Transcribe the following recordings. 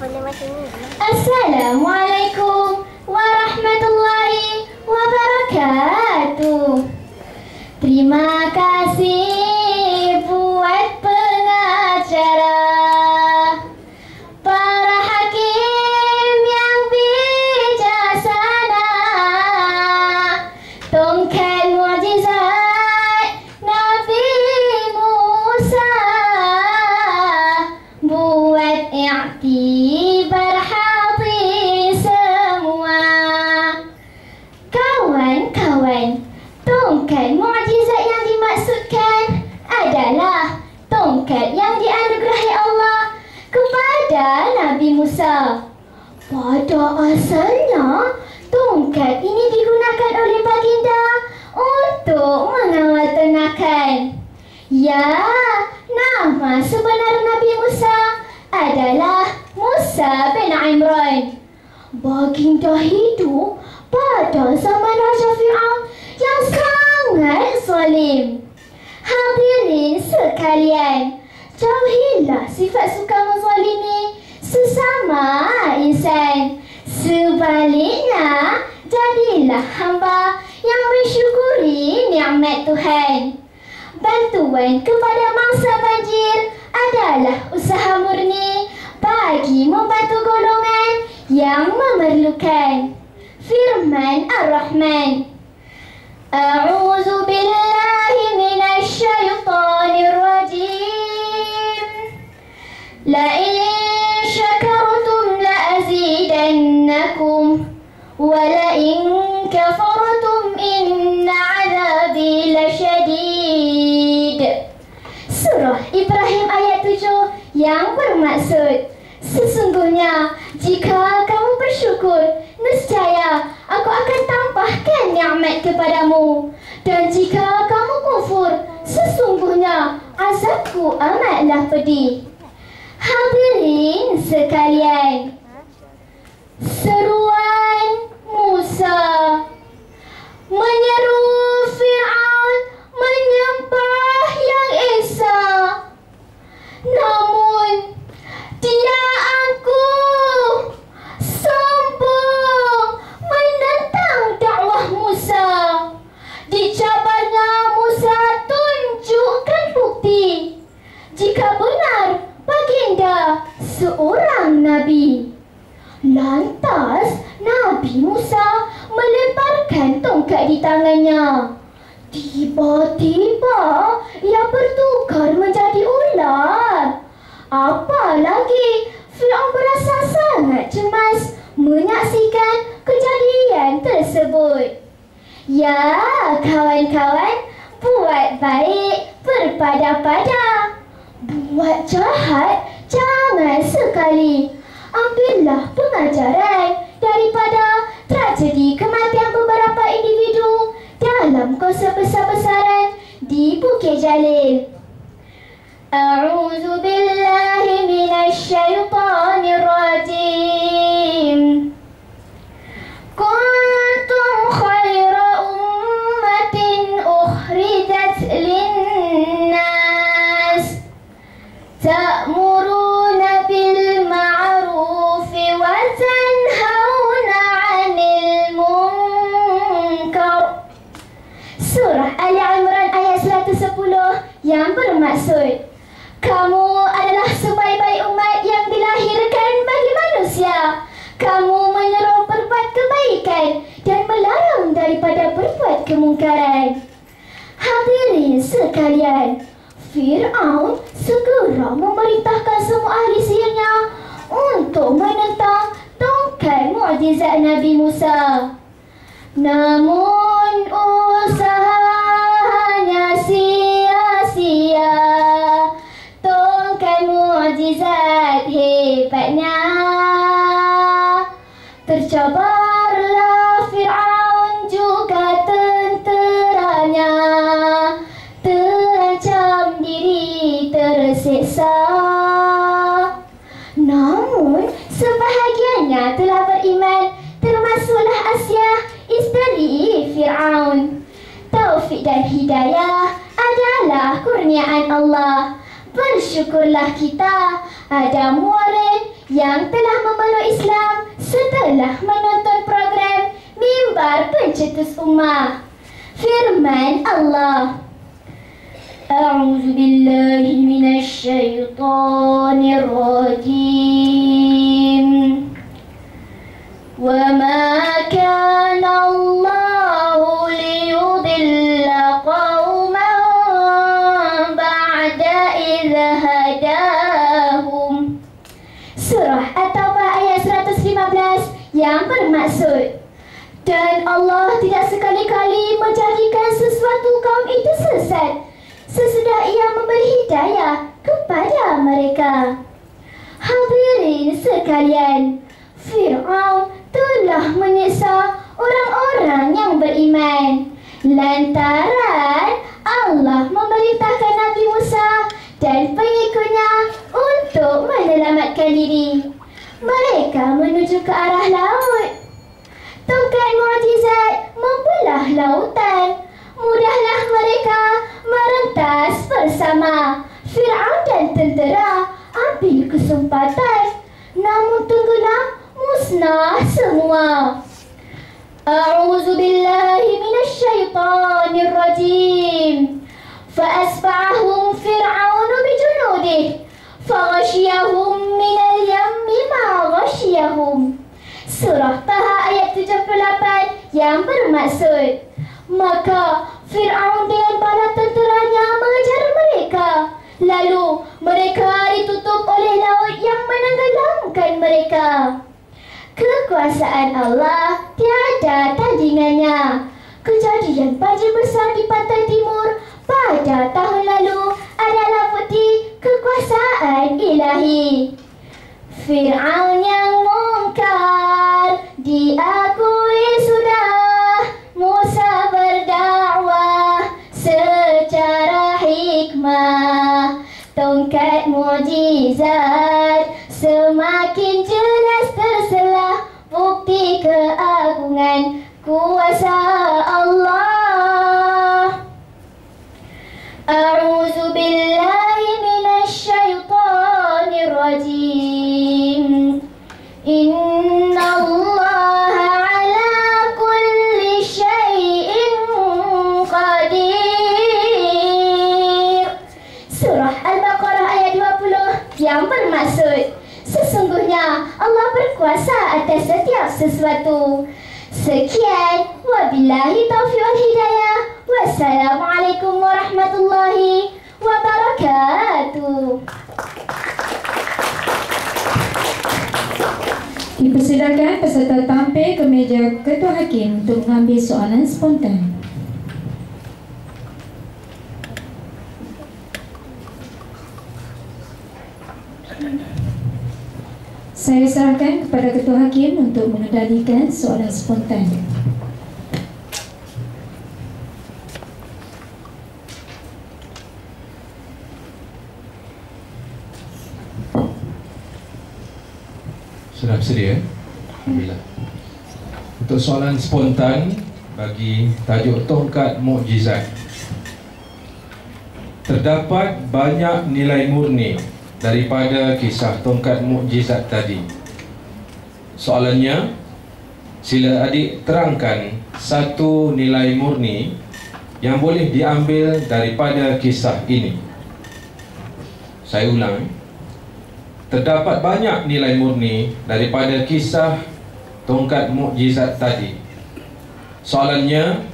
Assalamualaikum warahmatullahi wabarakatuh. Terima kasih Pada asalnya, tongkat ini digunakan oleh baginda untuk mengawal ternakan. Ya, nama sebenar Nabi Musa adalah Musa bin Imran. Baginda hidup pada zaman Raja Fir'aun yang sangat zalim. Hadirin sekalian, jauhilah sifat suka menzalimi sesama insan. Sebaliknya, jadilah hamba yang mensyukuri nikmat Tuhan. Bantuan kepada mangsa banjir adalah usaha murni bagi membantu golongan yang memerlukan. Firman Ar-Rahman A'udzu billahi minasy syaithanir rajim La in Ibrahim ayat 7 yang bermaksud Sesungguhnya jika kamu bersyukur Nescaya aku akan tambahkan nikmat kepadamu. Dan jika kamu kufur Sesungguhnya azabku amatlah pedih. Hadirin sekalian Jika benar baginda seorang Nabi Lantas Nabi Musa meleparkan tongkat di tangannya Tiba-tiba ia bertukar menjadi ular Apalagi Fir'aun berasa sangat cemas menyaksikan kejadian tersebut. Ya, kawan-kawan, buat baik berpada-pada. Buat jahat jangan sekali. Ambillah pengajaran daripada tragedi kematian beberapa individu dalam kuasa besar-besaran di Bukit Jalil. A'udzubillah yang bermaksud kamu adalah sebaik-baik umat yang dilahirkan bagi manusia. Kamu menyeru berbuat kebaikan dan melarang daripada berbuat kemungkaran. Hadirin sekalian, Fir'aun segera memerintahkan semua ahli sihirnya untuk menentang tongkat mukjizat Nabi Musa. Namun hebatnya. Tercabarlah Fir'aun juga tenteranya. Terancam diri tersiksa. Namun sebahagiannya telah beriman Termasuklah Asia isteri Fir'aun. Taufik dan hidayah adalah kurniaan Allah. Bersyukurlah kita ada murid yang telah memeluk Islam setelah menonton program Mimbar Pencetus Ummah. Firman Allah. أعوذ بالله من الشيطان الرجيم وما كان bermaksud Dan Allah tidak sekali-kali menjadikan sesuatu kaum itu sesat sesudah ia memberi hidayah kepada mereka. Hadirin sekalian, Fir'aun telah menyiksa orang-orang yang beriman. Lantaran Allah memerintahkan Nabi Musa dan pengikutnya untuk menyelamatkan diri. Mereka menuju ke arah laut. Tongkat mukjizat membelah lautan mudahlah mereka merentas bersama. Fir'aun dan tentera ambil kesempatan. Namun tenggelam musnah semua. A'udzu billahi minasyaitonir rajim. Fa'asba'ahum Fir'aun bijunudih. Faghashiyahum minal yammi ma ghashiyahum. Surah Taha ayat 78 yang bermaksud Maka Fir'aun dengan bala tenteranya mengejar mereka. Lalu mereka ditutup oleh laut yang menenggelamkan mereka. Kekuasaan Allah tiada tandingannya. Kejadian banjir besar di pantai timur pada tahun lalu adalah bukti kekuasaan ilahi. Fir'aun yang mungkar diakui kuasa Allah. A'udzu billahi minasyaitonir rajim. Inna Allah yang bermaksud sesungguhnya Allah berkuasa atas setiap sesuatu. Sekian wabillahi taufiq wal hidayah. Wassalamualaikum warahmatullahi wabarakatuh. Dipersilakan peserta tampil ke meja Ketua Hakim untuk mengambil soalan spontan. Saya serahkan kepada Ketua Hakim untuk mengendalikan soalan spontan. Sudah bersedia? Alhamdulillah. Untuk soalan spontan bagi tajuk tongkat mukjizat. Terdapat banyak nilai murni daripada kisah tongkat mukjizat tadi. Soalannya, sila adik terangkan satu nilai murni yang boleh diambil daripada kisah ini. Saya ulang. Terdapat banyak nilai murni daripada kisah tongkat mukjizat tadi. Soalannya,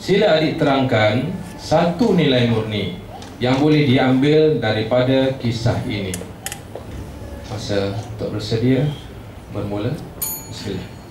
sila adik terangkan satu nilai murni yang boleh diambil daripada kisah ini. Masa untuk bersedia bermula. Bismillah.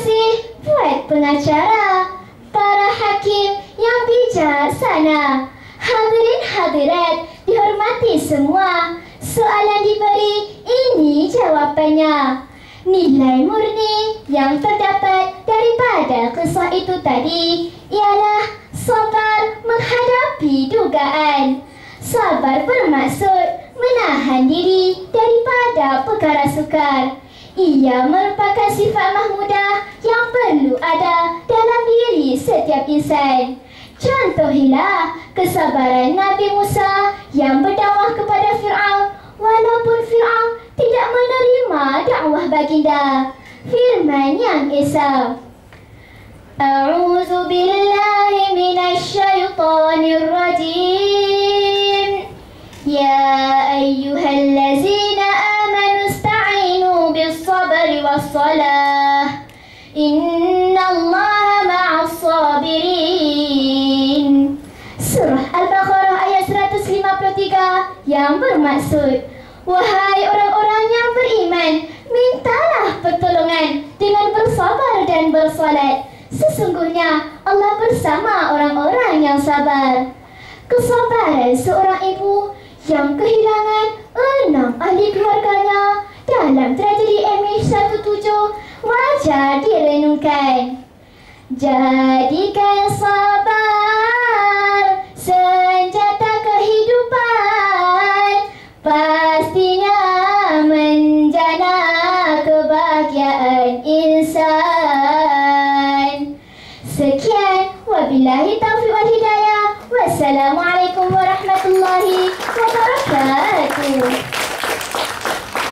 Kasih buat pengacara, para hakim yang bijaksana, hadirin hadirat dihormati semua. Soalan diberi, ini jawapannya. Nilai murni yang terdapat daripada kisah itu tadi ialah sabar menghadapi dugaan. Sabar bermaksud menahan diri daripada perkara sukar. Ia merupakan sifat mahmudah yang perlu ada dalam diri setiap insan. Contohilah kesabaran Nabi Musa yang berdakwah kepada Fir'aun walaupun Fir'aun tidak menerima dakwah baginda. Firman yang Esa. A'udzu billahi minasy syaithanir rajim. 153 yang bermaksud Wahai orang-orang yang beriman, mintalah pertolongan dengan bersabar dan bersolat. Sesungguhnya Allah bersama orang-orang yang sabar. Kesabaran seorang ibu yang kehilangan enam ahli keluarganya dalam tragedi MH17 wajar direnungkan. Jadikan sabar